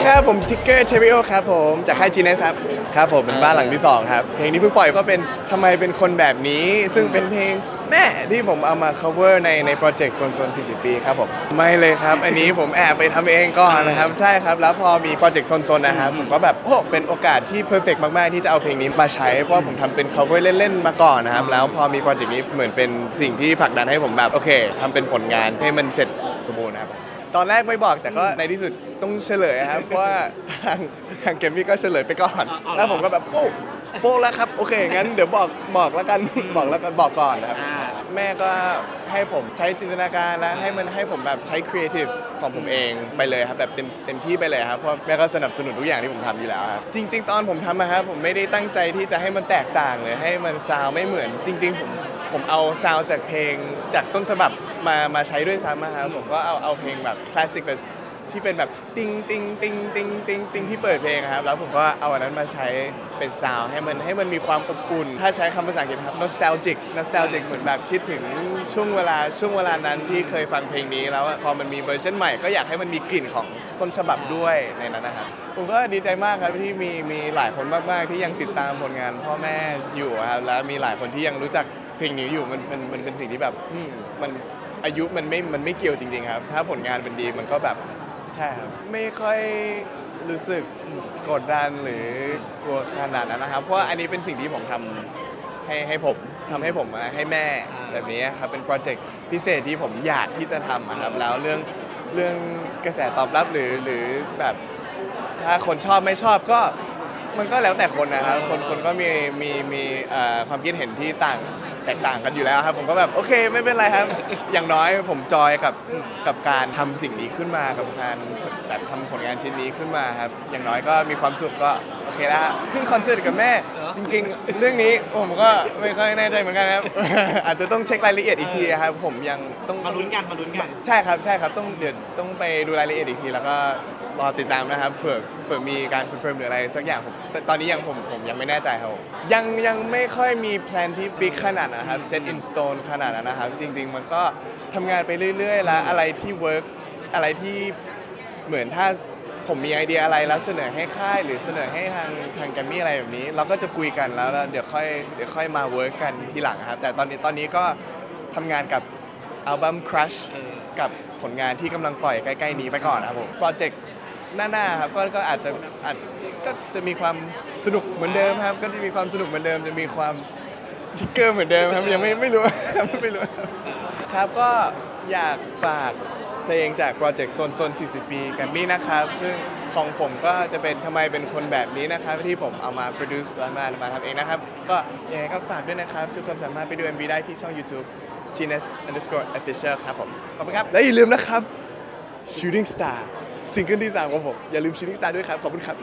สวัสดีครับ ผมทิกเกอร์เทริโอครับผมจากค่ายจีเนสครับครับผมเป็นบ้านหลังที่2ครับเพลงที่เพิ่งปล่อยก็เป็นทำไมเป็นคนแบบนี้ ซึ่งเป็นเพลงแม่ที่ผมเอามา cover ในในโปรเจกต์โซนโซน40 ปีครับผมไม่เลยครับ อันนี้ผมแอบไปทำเองก่อนนะครับ ใช่ครับ แล้วพอมีโปรเจกต์โซนโซนนะครับผมก็แบบโอ้เป็นโอกาสที่เพอร์เฟกมาก ๆ ที่จะเอาเพลงนี้มาใช้ เพราะว่าผมทำเป็น cover เล่น ๆ มาก่อนนะครับ แล้วพอมีโปรเจกต์นี้เหมือนเป็นสิ่งที่ผลักดันให้ผมแบบโอเคทำเป็นผลงานให้มันเสร็จสมบูรณ์นะครับ ตอนแรกไม่บอกแต่ก็ในที่สุดต้องเฉลยครับเพราะว่าทางทางเกมมี่ก็เฉลยไปก่อนเอาเอาแล้วผมก็แบบโอ้โป้แล้วครับโอเคงั้นเดี๋ยวบอกบอกแล้วกันบอกแล้วกันบอกก่อนนะครับอ่าแม่ก็ให้ผมใช้จินตนาการและให้มันให้ผมแบบใช้ครีเอทีฟของผมเองไปเลยครับแบบเต็มเต็มที่ไปเลยครับเพราะแม่ก็สนับสนุนทุกอย่างที่ผมทำอยู่แล้วครับจริง ๆ ตอนผมทำนะครับผมไม่ได้ตั้งใจที่จะให้มันแตกต่างเลยให้มันซาวด์ไม่เหมือน จริง ๆ ผมผมเอาซาวด์จากเพลงจากต้นฉบับ มามาใช้ด้วยซ้ำนะครับผมก็เอาเอาเพลงแบบคลาสสิกแบบที่เป็นแบบติงติงติงติงติงติงที่เปิดเพลงอะครับ แล้วผมก็เอาอันนั้นมาใช้เป็นซาวให้มันให้มันมีความอบอุ่น ถ้าใช้คำภาษาอังกฤษครับ nostalgic nostalgic เหมือนแบบคิดถึงช่วงเวลาช่วงเวลานั้นที่เคยฟังเพลงนี้ แล้วพอมันมีเวอร์ชันใหม่ก็อยากให้มันมีกลิ่นของต้นฉบับด้วยในนั้นนะครับ ผมก็ดีใจมากครับที่มีมีหลายคนมากๆที่ยังติดตามผลงานพ่อแม่อยู่ครับแล้วมีหลายคนที่ยังรู้จักเพลงนี้อยู่มันมันมันเป็นสิ่งที่แบบมัน อายุมันไม่มันไม่เกี่ยวจริงๆครับ ถ้าผลงานมันดีมันก็แบบใช่ครับไม่ค่อยรู้สึกกดดันหรือกลัวขนาดนั้นนะครับ เพราะอันนี้เป็นสิ่งที่ผมทำให้ให้ผมทำให้ผมอะให้แม่แบบนี้ครับเป็นโปรเจกต์พิเศษที่ผมอยากที่จะทำอะครับแล้วเรื่องเรื่องกระแสตอบรับหรือหรือแบบถ้าคนชอบไม่ชอบก็มันก็แล้วแต่คนนะครับ คนคนก็มีมีมีความคิดเห็นที่ต่าง ตกต่างกันอยู่แล้วครับ ผมก็แบบโอเคไม่เป็นไรครับ อย่างน้อยผมจอยกับกับการทำสิ่งนี้ขึ้นมากับการแบบทำผลงานชิ้นนี้ขึ้นมาครับ อย่างน้อยก็มีความสุขก็โอเคแล้วฮะขึ้นคอนเสิร์ตกับแม่ จริง ๆ เรื่องนี้ผมก็ไม่ค่อยแน่ใจเหมือนกันครับ อาจจะต้องเช็ครายละเอียดอีกทีครับ ผมยังต้องมาลุ้นกันมาลุ้นกัน ใช่ครับใช่ครับต้องเดี๋ยวต้องไปดูรายละเอียดอีกทีแล้วก็รอติดตามนะครับเผื่อเผื่อมีการคอนเฟิร์มหรืออะไรสักอย่างผมแต่ตอนนี้ยังผมผมยังไม่แน่ใจครับผมยังยังไม่ค่อยมีแพลนที่ฟิกขนาดนั้นนะครับ set in stone ขนาดนั้นนะครับ จริง ๆ มันก็ทำงานไปเรื่อย ๆ แล้วอะไรที่เวิร์กอะไรที่เหมือนถ้าผมมีไอเดียอะไรแล้วเสนอให้ค่ายหรือเสนอให้ทางทางแกรมมี่อะไรแบบนี้ เราก็จะคุยกันแล้วแล้วเดี๋ยวค่อยเดี๋ยวค่อยมาเวิร์กกันทีหลังครับ แต่ตอนนี้ตอนนี้ก็ทำงานกับอัลบั้ม Crush เออกับผลงานที่กำลังปล่อยใกล้ ๆ นี้ไปก่อนนะครับผมโปรเจกต์ หน้าๆครับก็ก็อาจจะอาจก็จะมีความสนุกเหมือนเดิมครับ ก็จะมีความสนุกเหมือนเดิม จะมีความทิกเกอร์เหมือนเดิมครับยังไม่ไม่รู้ไม่รู้ครับครับก็อยากฝากเพลงจากโปรเจกต์โซนโซน40 ปีกันมี่นะครับ ซึ่งของผมก็จะเป็นทำไมเป็นคนแบบนี้นะครับ ที่ผมเอามา produce แล้วมามาทำเองนะครับ ก็ยังไงก็ฝากด้วยนะครับ ทุกคนสามารถไปดู MV ได้ที่ช่อง YouTube Genius underscore official ครับผม ขอบคุณครับ และอย่าลืมนะครับ Shooting Star ซิงเกิลที่ 3 ของผม อย่าลืม Shooting Star ด้วยครับ ขอบคุณครับ